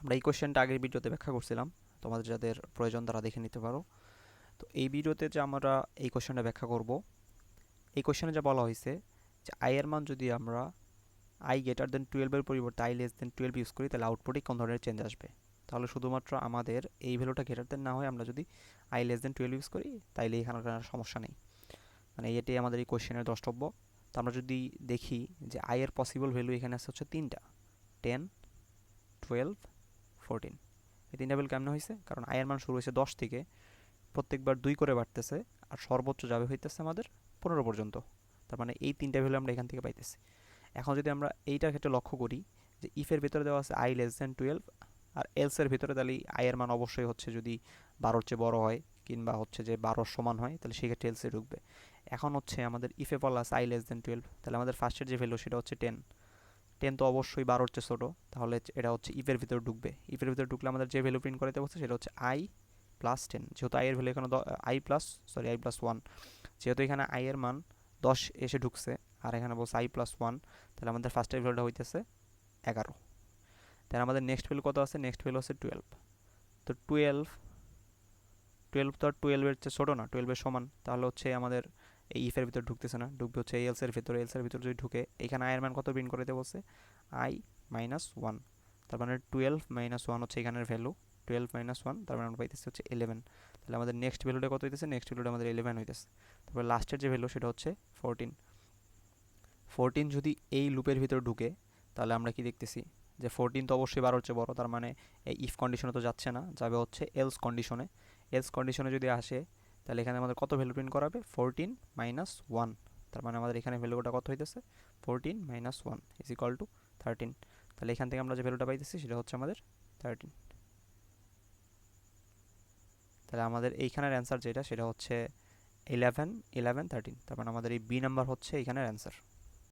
আমরা এই কোশ্চেনটা আগের ভিডিওতে ব্যাখ্যা করছিলাম। তোমাদের যাদের প্রয়োজন তারা দেখে নিতে পারো। তো এই ভিডিওতে যে আমরা এই কোশ্চেনটা ব্যাখ্যা করব, এই কোশ্চেনে যা বলা হয়েছে যে আই এর মান যদি আমরা আই গ্রেটার দেন টুয়েলভের পরিবর্তে I less than twelve use করি, তাহলে আউটপুটে কোন ধরনের চেঞ্জ আসবে? তাহলে শুধুমাত্র আমাদের এই ভ্যালুটা গ্রেটার দেন না হয় আমরা যদি I less than twelve use করি, তাইলে এখানে সমস্যা নেই। মানে এটাই আমাদের এই কোশ্চেনের দ্রষ্টব্য। তো আমরা যদি দেখি যে আই এর পসিবল ভ্যালু এখানে আছে হচ্ছে তিনটা টেন টুয়েলভ ফোরটিন এই তিনটা ভ্যালু কেমন হয়েছে কারণ আয়ের মান শুরু হয়েছে দশ থেকে, প্রত্যেকবার দুই করে বাড়তেছে আর সর্বোচ্চ যাবে হইতেছে আমাদের পনেরো পর্যন্ত। তার মানে এই তিনটা ভ্যালু আমরা এখান থেকে পাইতেছি। এখন যদি আমরা এইটার ক্ষেত্রে লক্ষ্য করি যে ইফের ভিতরে দেওয়া আছে আই লেস দেন টুয়েলভ আর এলসের ভিতরে তাহলে আয়ের মান অবশ্যই হচ্ছে যদি বারোর চেয়ে বড় হয় কিংবা হচ্ছে যে বারোর সমান হয়, তাহলে সেক্ষেত্রে এলসে ঢুকবে। এখন হচ্ছে আমাদের ইফে বলা আছে আই লেস দেন টুয়েলভ তাহলে আমাদের ফার্স্টের যে ভ্যালু সেটা হচ্ছে টেন টেন তো অবশ্যই বারোর চেয়ে ছোটো। তাহলে এটা হচ্ছে ইফের ভিতরে ঢুকবে। ইফের ভিতরে ঢুকলে আমাদের যে ভ্যালু প্রিন্ট করাতে বলছে সেটা হচ্ছে আই প্লাস টেন যেহেতু আই এর ভ্যালু এখানে I plus sorry I plus one যেহেতু এখানে আইয়ের মান দশ এসে ঢুকছে, আর এখানে বলছে আই প্লাস ওয়ান তাহলে আমাদের ফার্স্টের ভ্যালুটা হইতেছে এগারো। তাহলে আমাদের নেক্সট ভ্যালু কত আছে? নেক্সট ভ্যালু আছে টুয়েলভ তো টুয়েলভ টুয়েলভ তো আর টুয়েলভের চেয়ে ছোটো না টুয়েলভের সমান। তাহলে হচ্ছে আমাদের এই ইফের ভিতরে ঢুকতেছে না। ঢুকবে হচ্ছে এলসের ভিতরে। এলসের ভিতরে যদি ঢুকে, এখানে আয়ের মান কত প্রিন্ট করতে বলছে? আই মাইনাস ওয়ান তার মানে টুয়েলভ মাইনাস ওয়ান হচ্ছে এখানের ভ্যালু টুয়েলভ মাইনাস ওয়ান তার মানে আমরা পাইতেছি হচ্ছে ইলেভেন তাহলে আমাদের নেক্সট ভ্যালুটা কত হইতেছে? নেক্সট ভ্যালুটা আমাদের ইলেভেন হইতেছে। তারপরে লাস্টের যে ভ্যালু সেটা হচ্ছে ফোরটিন ফোরটিন যদি এই লুপের ভিতরে ঢুকে, তাহলে আমরা কি দেখতেছি? যে ফোরটিন তো অবশ্যই বারোর চেয়ে বড়। তার মানে এই ইফ কন্ডিশনে তো যাচ্ছে না, যাবে হচ্ছে এলস কন্ডিশনে এলস কন্ডিশনে যদি আসে তাহলে এখানে আমাদের কত ভ্যালু প্রিন্ট করাবে? ফোরটিন মাইনাস ওয়ান তার মানে আমাদের এখানে ভ্যালুটা কত হইতেছে? Fourteen minus one is equal to thirteen তাহলে এখান থেকে আমরা যে ভ্যালুটা পাইতেছি, সেটা হচ্ছে আমাদের থার্টিন তাহলে আমাদের এইখানের অ্যান্সার যেটা, সেটা হচ্ছে ইলেভেন ইলেভেন থার্টিন তার মানে আমাদের এই বি নাম্বার হচ্ছে এইখানের অ্যান্সার